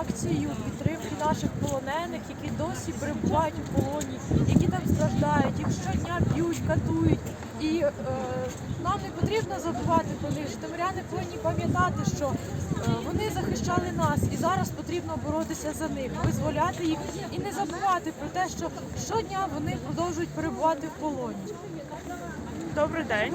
акцію підтримки наших полонених, які досі перебувають у полоні, які там страждають, їх щодня б'ють, катують. І е, нам не потрібно забувати про них. Житомиряни повинні пам'ятати, що е, вони захищали нас, і зараз потрібно боротися за них, визволяти їх і не забувати про те, що щодня вони продовжують перебувати в полоні. Добрий день.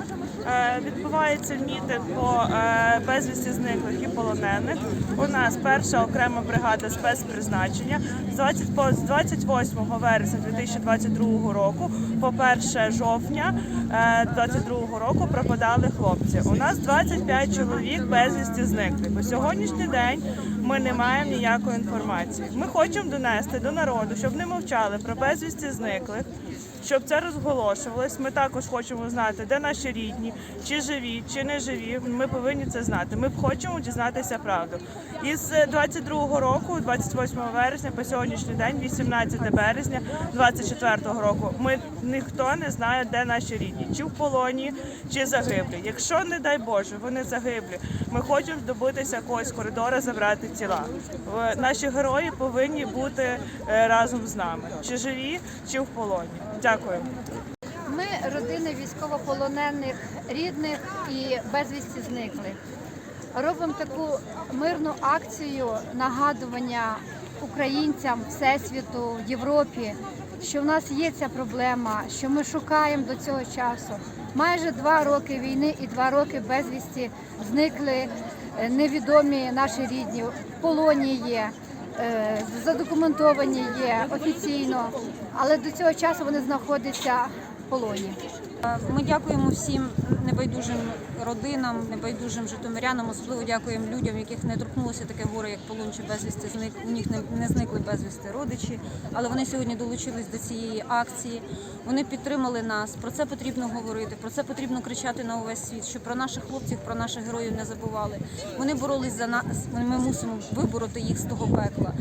Е, Відбувається мітинг по е, безвісті зниклих і полонених. У нас перша окрема бригада спецпризначення з 20 по- з 28 вересня 2022 року по 1 жовтня 2022 року пропадали хлопці. У нас 25 чоловік безвісті зниклих. По сьогоднішній день ми не маємо ніякої інформації. Ми хочемо донести до народу, щоб не мовчали про безвісті зниклих щоб це розголошувалось. Ми також хочемо знати, де наші рідні, чи живі, чи не живі. Ми повинні це знати. Ми хочемо дізнатися правду. Із 22-го року, 28 вересня, по сьогоднішній день, 18 березня 24-го року, ми ніхто не знає, де наші рідні, чи в полоні, чи загиблі. Якщо, не дай Боже, вони загиблі, ми хочемо добитися якогось коридора, забрати тіла. Наші герої повинні бути е, разом з нами, чи живі, чи в полоні. Дякую. Ми родини військовополонених рідних і безвісті зниклих. Робимо таку мирну акцію нагадування українцям всесвіту, Європі, що в нас є ця проблема, що ми шукаємо до цього часу. Майже два роки війни і два роки безвісті зникли е, невідомі наші рідні, в полоні є. Е, Задокументовані є офіційно, але до цього часу вони знаходяться полоні. Ми дякуємо всім небайдужим родинам, небайдужим житомирянам. Особливо дякуємо людям, яких не торкнулося таке горе, як полон чи безвісти зник. У них не, зникли безвісти родичі, але вони сьогодні долучились до цієї акції. Вони підтримали нас. Про це потрібно говорити. Про це потрібно кричати на увесь світ. Що про наших хлопців, про наших героїв не забували. Вони боролись за нас. Ми мусимо вибороти їх з того пекла.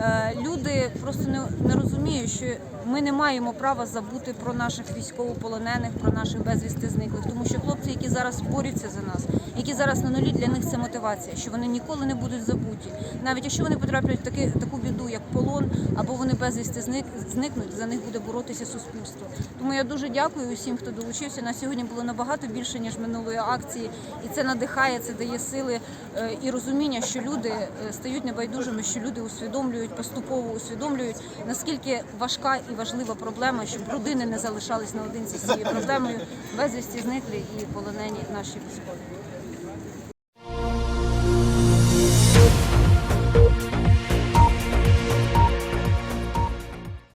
Е, Люди просто не розуміють, що ми не маємо права забути про наших військовополонених, про наших безвісти зниклих, тому що хлопці, які зараз борються за нас, які зараз на нулі, для них це мотивація, що вони ніколи не будуть забуті. Навіть якщо вони потраплять в таки, таку біду, як полон, або вони безвісти зник, зникнуть, за них буде боротися суспільство. Тому я дуже дякую усім, хто долучився. На сьогодні було набагато більше ніж минулої акції, і це надихає, це дає сили е, і розуміння, що люди е, стають небайдужими, що люди усвідомлюють, поступово усвідомлюють, наскільки важка і важлива проблема, щоб родини не залишались наодинці з цією проблемою безвісті зниклі і полонені наші військові.